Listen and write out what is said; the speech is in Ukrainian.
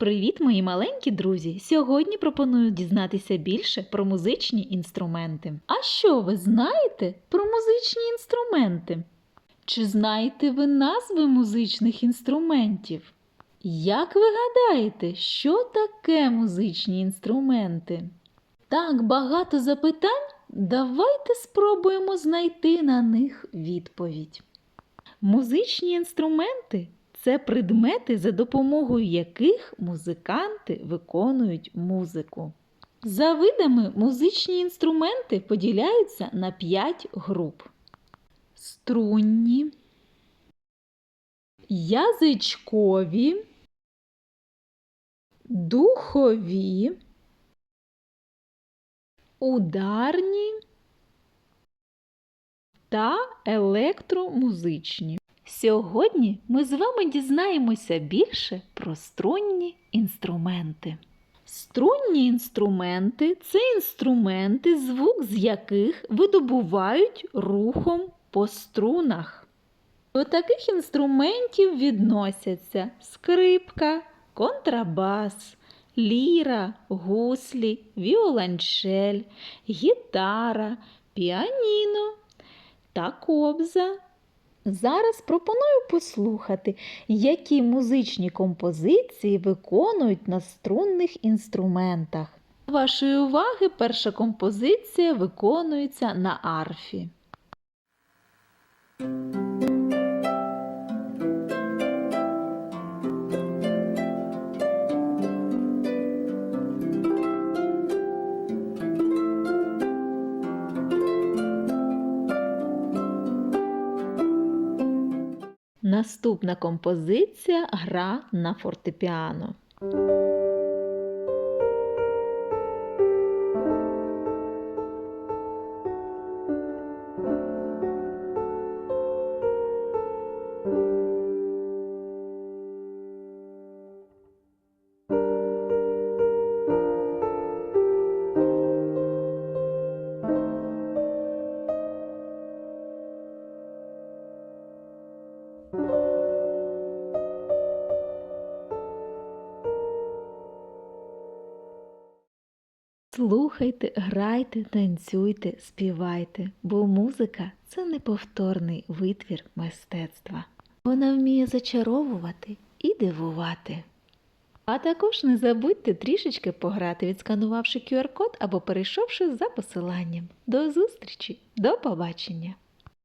Привіт, мої маленькі друзі! Сьогодні пропоную дізнатися більше про музичні інструменти. А що ви знаєте про музичні інструменти? Чи знаєте ви назви музичних інструментів? Як ви гадаєте, що таке музичні інструменти? Так багато запитань. Давайте спробуємо знайти на них відповідь. Музичні інструменти це предмети, за допомогою яких музиканти виконують музику. За видами музичні інструменти поділяються на 5 груп: струнні, язичкові, духові, ударні та електромузичні. Сьогодні ми з вами дізнаємося більше про струнні інструменти. Струнні інструменти це інструменти, звук з яких видобувають рухом по струнах. До таких інструментів відносяться скрипка, контрабас, ліра, гуслі, віолончель, гітара, піаніно та кобза. Зараз пропоную послухати, які музичні композиції виконують на струнних інструментах. До вашої уваги перша композиція виконується на арфі. Наступна композиція гра на фортепіано. Слухайте, грайте, танцюйте, співайте, бо музика це неповторний витвір мистецтва. Вона вміє зачаровувати і дивувати. А також не забудьте трішечки пограти, відсканувавши QR-код або перейшовши за посиланням. До зустрічі, до побачення!